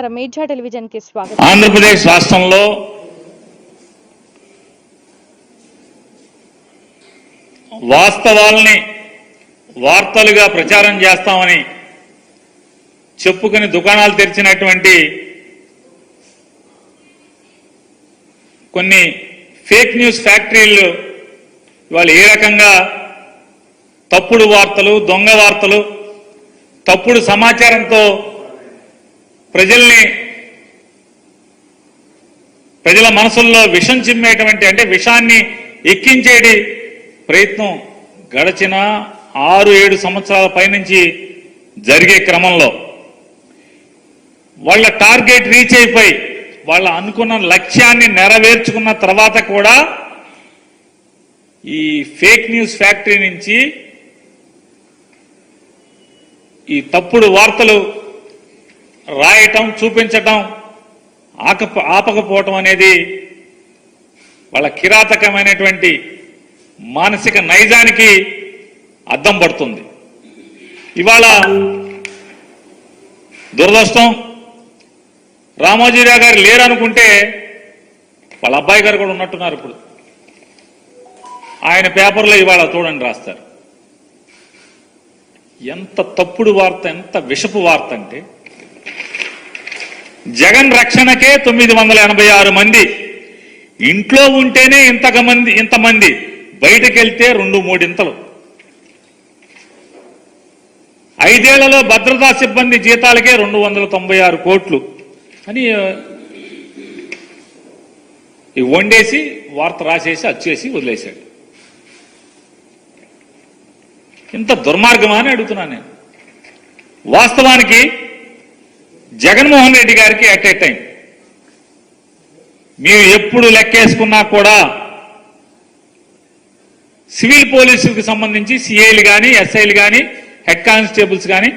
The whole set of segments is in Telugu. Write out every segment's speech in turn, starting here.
నమస్కారం. మీర్జా టెలివిజన్కి స్వాగతం. ఆంధ్రప్రదేశ్ రాష్ట్రంలో వాస్తవాల్ని వార్తలుగా ప్రచారం చేస్తామని చెప్పుకుని దుకాణాలు తెరిచినటువంటి కొన్ని ఫేక్ న్యూస్ ఫ్యాక్టరీలు ఇవాళ ఏ రకంగా తప్పుడు వార్తలు దొంగ వార్తలు తప్పుడు సమాచారంతో ప్రజల్ని ప్రజల మనసుల్లో విషం చిమ్మేటువంటి అంటే విషాన్ని ఎక్కించేటి ప్రయత్నం గడచిన ఆరు ఏడు సంవత్సరాల పైనుంచి జరిగే క్రమంలో. వాళ్ళ టార్గెట్ రీచ్ అయిపోయి వాళ్ళ అనుకున్న లక్ష్యాన్ని నెరవేర్చుకున్న తర్వాత కూడా ఈ ఫేక్ న్యూస్ ఫ్యాక్టరీ నుంచి ఈ తప్పుడు వార్తలు రాయటం చూపించటం ఆక ఆపకపోవటం అనేది వాళ్ళ కిరాతకమైనటువంటి మానసిక నైజానికి అద్దం పడుతుంది. ఇవాళ దురదృష్టం రామోజీరావు గారు లేరనుకుంటే వాళ్ళ అబ్బాయి గారు కూడా ఉన్నట్టున్నారు ఇప్పుడు. ఆయన పేపర్లో ఇవాళ చూడండి రాస్తారు. ఎంత తప్పుడు వార్త ఎంత విషపు వార్త అంటే జగన్ రక్షణకే తొమ్మిది వందల ఎనభై ఆరు మంది. ఇంట్లో ఉంటేనే ఇంతక మంది ఇంతమంది బయటకెళ్తే రెండు మూడింతలు. ఐదేళ్ళలో భద్రతా సిబ్బంది జీతాలకే రెండు వందల తొంభై ఆరు కోట్లు. అని వండేసి వార్త రాసేసి అచ్చేసి వదిలేశాడు. ఇంత దుర్మార్గమా అని అడుగుతున్నాను నేను. వాస్తవానికి జగన్మోహన్ రెడ్డి గారికి అట్ ఏ టైం మీరు ఎప్పుడు లెక్కేసుకున్నా కూడా సివిల్ పోలీసులకు సంబంధించి సిఐలు కానీ ఎస్ఐలు కానీ హెడ్ కానిస్టేబుల్స్ కానీ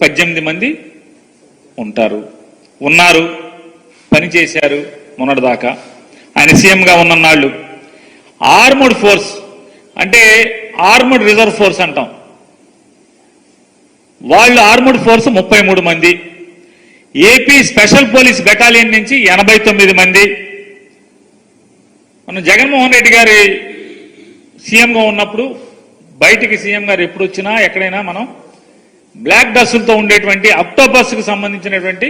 పద్దెనిమిది మంది ఉంటారు. ఉన్నారు. పనిచేశారు మొన్నటిదాకా. ఆయన సీఎంగా ఉన్ననాళ్ళు ఆర్మడ్ ఫోర్స్ అంటే ఆర్మడ్ రిజర్వ్ ఫోర్స్ అంటాం. వాళ్ళు ఆర్మడ్ ఫోర్స్ ముప్పై మూడు మంది. ఏపీ స్పెషల్ పోలీస్ బెటాలియన్ నుంచి ఎనభై తొమ్మిది మంది. మన జగన్మోహన్ రెడ్డి గారి సీఎంగా ఉన్నప్పుడు బయటికి సీఎం గారు ఎప్పుడు వచ్చినా ఎక్కడైనా మనం బ్లాక్ డస్టులతో ఉండేటువంటి అక్టోబస్కు సంబంధించినటువంటి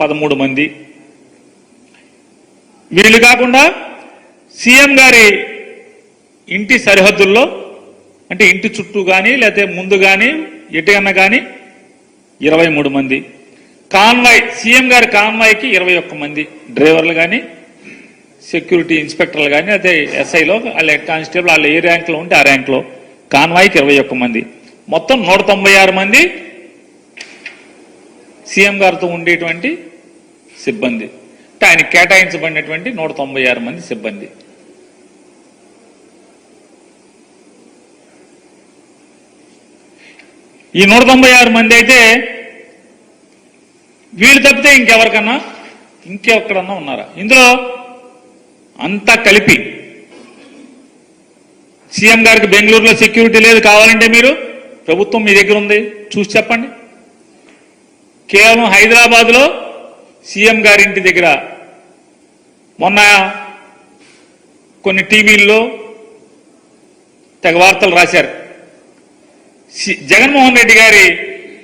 పదమూడు మంది. వీళ్ళు కాకుండా సీఎం గారి ఇంటి సరిహద్దుల్లో అంటే ఇంటి చుట్టూ కానీ లేకపోతే ముందు కానీ ఎటుకన్నా కానీ ఇరవై మూడు మంది. కాన్వాయ్ సీఎం గారి కాన్వాయ్కి ఇరవై ఒక్క మంది డ్రైవర్లు కానీ సెక్యూరిటీ ఇన్స్పెక్టర్లు కానీ అదే ఎస్ఐలో వాళ్ళ కానిస్టేబుల్ వాళ్ళ ఏ ర్యాంక్లో ఉంటే ఆ ర్యాంక్లో కాన్వాయ్కి ఇరవై ఒక్క మంది. మొత్తం నూట తొంభై ఆరు మంది సీఎం గారితో ఉండేటువంటి సిబ్బంది. అంటే ఆయన కేటాయించబడినటువంటి నూట తొంభై ఆరు మంది సిబ్బంది. ఈ నూట తొంభై ఆరు మంది అయితే వీళ్ళు తప్పితే ఇంకెవరికన్నా ఇంకెక్కడన్నా ఉన్నారా? ఇందులో అంతా కలిపి. సీఎం గారికి బెంగళూరులో సెక్యూరిటీ లేదు కావాలంటే మీరు ప్రభుత్వం మీ దగ్గర ఉంది. చూసి చెప్పండి. కేవలం హైదరాబాద్లో సీఎం గారి ఇంటి దగ్గర మొన్న కొన్ని టీవీల్లో తెగ వార్తలు రాశారు. జగన్మోహన్ రెడ్డి గారి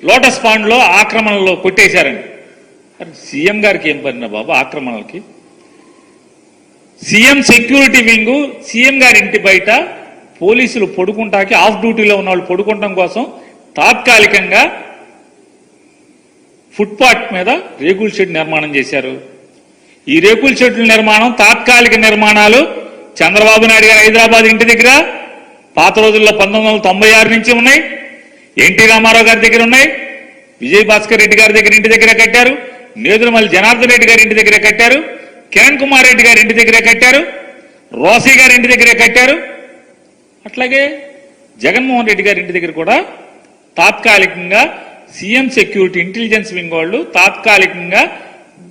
లోటస్ పాండ్లో ఆక్రమణలో కొట్టేశారని. అరే సీఎం గారికి ఏం పడిన బాబు? ఆక్రమణలకి. సీఎం సెక్యూరిటీ వింగ్ సీఎం గారి ఇంటి బయట పోలీసులు పడుకుంటాకి ఆఫ్ డ్యూటీలో ఉన్న వాళ్ళు పడుకుంటాం కోసం తాత్కాలికంగా ఫుట్పాత్ మీద రేకుల షెడ్ నిర్మాణం చేశారు. ఈ రేకుల షెడ్ల నిర్మాణం తాత్కాలిక నిర్మాణాలు చంద్రబాబు నాయుడు గారి హైదరాబాద్ ఇంటి దగ్గర పాత రోజుల్లో పంతొమ్మిది వందల తొంభై ఆరు నుంచి ఉన్నాయి. ఎన్టీ రామారావు గారి దగ్గర ఉన్నాయి. విజయ్ భాస్కర్ రెడ్డి గారి దగ్గర ఇంటి దగ్గర కట్టారు. నేదురుమల్లి జనార్దన్ రెడ్డి గారి ఇంటి దగ్గరే కట్టారు. కిరణ్ కుమార్ రెడ్డి గారి ఇంటి దగ్గరే కట్టారు. రోసీ గారి ఇంటి దగ్గరే కట్టారు. అట్లాగే జగన్మోహన్ రెడ్డి గారి ఇంటి దగ్గర కూడా తాత్కాలికంగా సీఎం సెక్యూరిటీ ఇంటెలిజెన్స్ వింగ్ వాళ్ళు తాత్కాలికంగా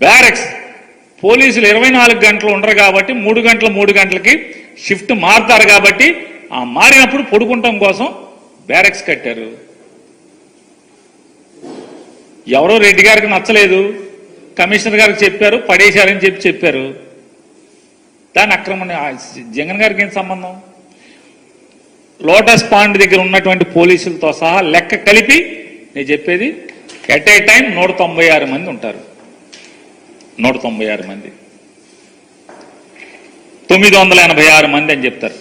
బ్యారక్స్ పోలీసులు ఇరవై నాలుగు గంటలు ఉండరు కాబట్టి మూడు గంటల మూడు గంటలకి షిఫ్ట్ మారుతారు కాబట్టి ఆ మారినప్పుడు పడుకుంటాం కోసం బ్యారక్స్ కట్టారు. ఎవరో రెడ్డి గారికి నచ్చలేదు. కమిషనర్ గారికి చెప్పారు పడేశారని చెప్పి చెప్పారు. దాని అక్రమణ జగన్ గారికి ఏం సంబంధం? లోటస్ పాండ్ దగ్గర ఉన్నటువంటి పోలీసులతో సహా లెక్క కలిపి నేను చెప్పేది ఎట్ ఏ టైం నూట తొంభై ఆరు మంది ఉంటారు. నూట తొంభై ఆరు మంది. తొమ్మిది వందల ఎనభై ఆరు మంది అని చెప్తారు.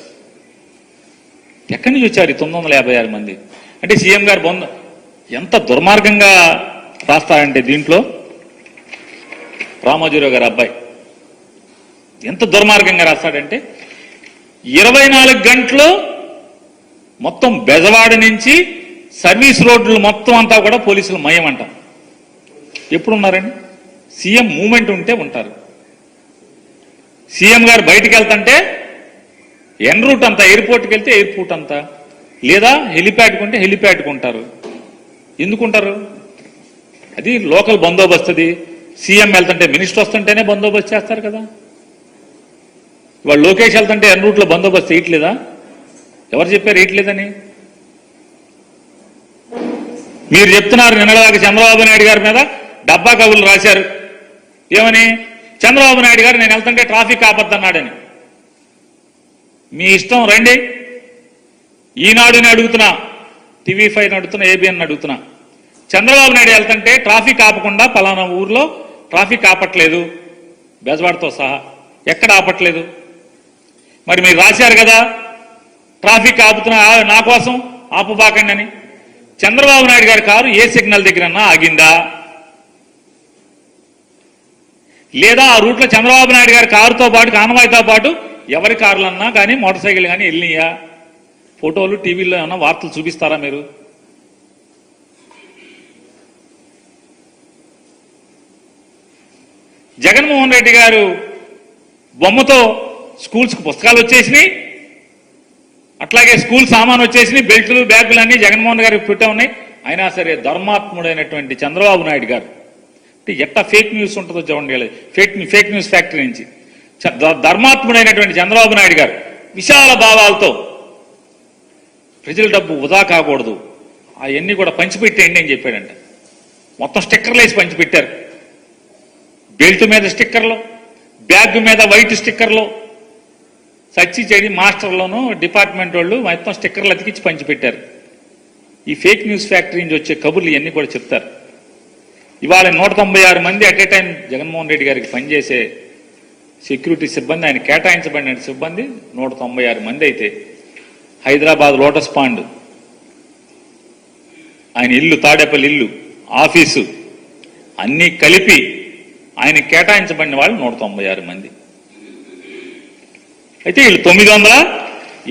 ఎక్కడి నుంచి వచ్చారు తొమ్మిది వందల యాభై ఆరు మంది? అంటే సీఎం గారు బొంద ఎంత దుర్మార్గంగా రాస్తారంటే దీంట్లో? రామోజీరావు గారు అబ్బాయి. ఎంత దుర్మార్గంగా రాస్తాడంటే ఇరవై నాలుగు గంటలు మొత్తం బెజవాడ నుంచి సర్వీస్ రోడ్లు మొత్తం అంతా కూడా పోలీసులు మయం అంటాం ఎప్పుడు ఉన్నారండి సీఎం మూమెంట్ ఉంటే ఉంటారు. సీఎం గారు బయటకు వెళ్తుంటే ఎన్ రూట్ అంతా ఎయిర్పోర్ట్కి వెళ్తే ఎయిర్పోర్ట్ అంతా లేదా హెలిప్యాడ్కి ఉంటే హెలిప్యాడ్కి ఉంటారు. ఎందుకుంటారు? అది లోకల్ బందోబస్తుది. సీఎం వెళ్తుంటే మినిస్టర్ వస్తుంటేనే బందోబస్తు చేస్తారు కదా. వాళ్ళు లోకేష్ వెళ్తుంటే ఎన్ రూట్లో బందోబస్తు వేయట్లేదా ఎవరు చెప్పారు వేయట్లేదని మీరు చెప్తున్నారు నిన్నదాకా చంద్రబాబు నాయుడు గారి మీద డబ్బా కవులు రాశారు. ఏమని? చంద్రబాబు నాయుడు గారు నేను వెళ్తుంటే ట్రాఫిక్ ఆపద్దన్నాడని. మీ ఇష్టం రండి. ఈనాడుని అడుగుతున్నా టీవీ ఫైవ్ అడుగుతున్నా ఏబిఎన్ అడుగుతున్నా. చంద్రబాబు నాయుడు వెళ్తుంటే ట్రాఫిక్ ఆపకుండా పలానా ఊర్లో ట్రాఫిక్ ఆపట్లేదు బెజవాడతో సహా. ఎక్కడ ఆపట్లేదు? మరి మీరు రాశారు కదా ట్రాఫిక్ ఆపుతున్నా నా కోసం ఆపబాకండి అని. చంద్రబాబు నాయుడు గారి కారు ఏ సిగ్నల్ దగ్గరన్నా ఆగిందా? లేదా ఆ రూట్లో చంద్రబాబు నాయుడు గారి కారుతో పాటు కానవాయితో పాటు ఎవరి కార్లన్నా కానీ మోటార్ సైకిల్ కానీ వెళ్ళినాయా? ఫోటోలు టీవీలో ఏమన్నా వార్తలు చూపిస్తారా మీరు? జగన్మోహన్ రెడ్డి గారు బొమ్మతో స్కూల్స్కి పుస్తకాలు వచ్చేసినాయి. అట్లాగే స్కూల్ సామాన్ వచ్చేసినాయి బెల్ట్లు బ్యాగులు అన్నీ జగన్మోహన్ గారికి పెట్టే ఉన్నాయి. అయినా సరే ధర్మాత్ముడైనటువంటి చంద్రబాబు నాయుడు గారు అంటే ఎట్లా ఫేక్ న్యూస్ ఉంటుందో చూడండి ఫేక్ ఫేక్ న్యూస్ ఫ్యాక్టరీ నుంచి. ధర్మాత్ముడైనటువంటి చంద్రబాబు నాయుడు గారు విశాల భావాలతో ప్రజల డబ్బు వృధా కాకూడదు. అవన్నీ కూడా పంచిపెట్టేయండి అని చెప్పాడంట. మొత్తం స్టిక్కర్లు వేసి పంచిపెట్టారు. బెల్ట్ మీద స్టిక్కర్లు బ్యాగ్ మీద వైట్ స్టిక్కర్లు. సచ్చి చెడి మాస్టర్లోను డిపార్ట్మెంట్ వాళ్ళు మొత్తం స్టిక్కర్లు అతికించి పంచిపెట్టారు. ఈ ఫేక్ న్యూస్ ఫ్యాక్టరీ నుంచి వచ్చే కబుర్లు ఇవన్నీ కూడా చెప్తారు. ఇవాళ నూట తొంభై ఆరు మంది at a time Jaganmohan Reddy గారికి పనిచేసే సెక్యూరిటీ సిబ్బంది ఆయన కేటాయించబడిన సిబ్బంది నూట తొంభై ఆరు మంది అయితే. హైదరాబాద్ లోటస్ పాండ్ ఆయన ఇల్లు తాడేపల్లి ఇల్లు ఆఫీసు అన్నీ కలిపి ఆయన కేటాయించబడిన వాళ్ళు నూట తొంభై ఆరు మంది. అయితే వీళ్ళు తొమ్మిది వందల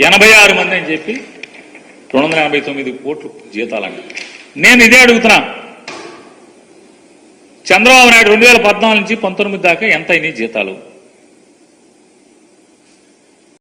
ఎనభై ఆరు మంది అని చెప్పి రెండు వందల ఎనభై తొమ్మిది కోట్లు జీతాలండి నేను ఇదే అడుగుతున్నా. చంద్రబాబు నాయుడు రెండు వేల పద్నాలుగు నుంచి పంతొమ్మిది దాకా ఎంత అయినాయి జీతాలు?